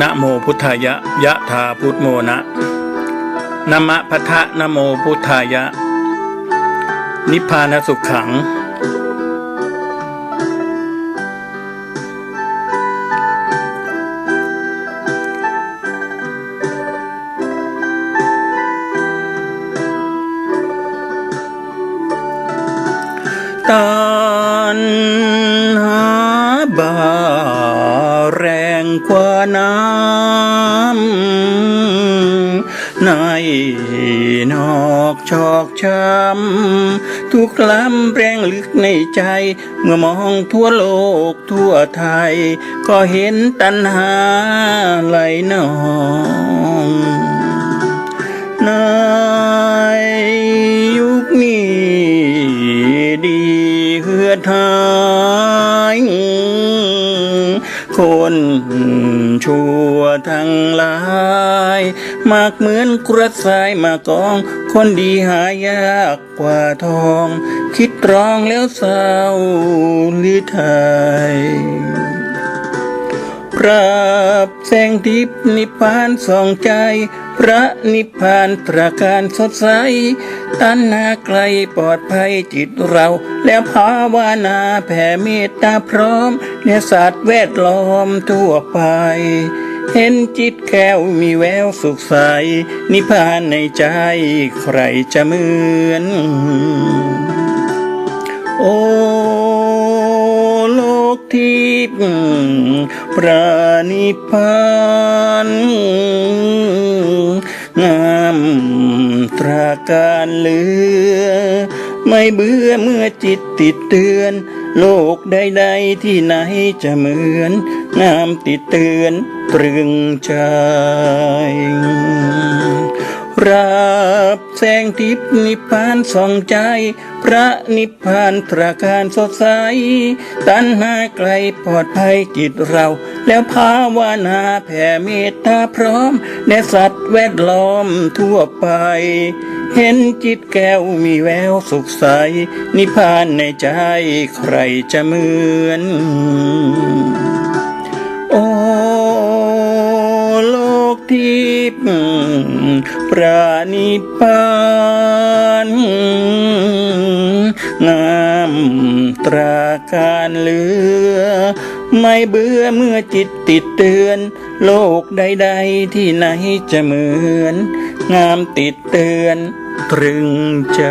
นะโมพุทธายะ ยะธาพุทโมนะนมะพะทะนะโมพุทธายะ นิพพานสุขขัง ตันหา กว่าน้ำในนอกชอกช้ำทุกลำแรงลึกในใจ เมื่อมองทั่วโลกทั่วไทย ก็เห็นตันหาไหลนองในยุคนี้ดีเหือดหา คนชั่วทั้งหลาย มากเหมือนกระสายมากอง คนดีหายากกว่าทอง คิดตรองแล้วเศร้าลิไทย ราบแสงทิพนิพพานส่องใจ พระนิพพานตราการสดใส ตัณหาไกลปลอดภัยจิตเรา แล้วภาวนาแผ่เมตตาพร้อมในศาสตร์แวดล้อมทั่วไป เห็นจิตแก้วมีแววสุขใส นิพพานในใจใครจะเหมือน โอโลกทิพย์ ปรานิพพานงามตราการเลือ ไม่เบื่อเมื่อจิตติดเตือน โลกใดๆที่ไหนจะเหมือน งามติดเตือนตรึงใจรั บแสงทิพนิพพานส่องใจ พระนิพพานตราการสดใส ตัณหาไกลปลอดภัยจิตเรา แล้วภาวนาแผ่เมตตาพร้อมในสัตว์แวดล้อมทั่วไป เห็นจิตแก้วมีแววสุขใส นิพพานในใจใครจะเหมือน พปรานิพพานงามตราการเหลือ ไม่เบื่อเมื่อจิตติดเตือน โลกใดๆที่ไหนจะเหมือน งามติดเตือนตรึงใจ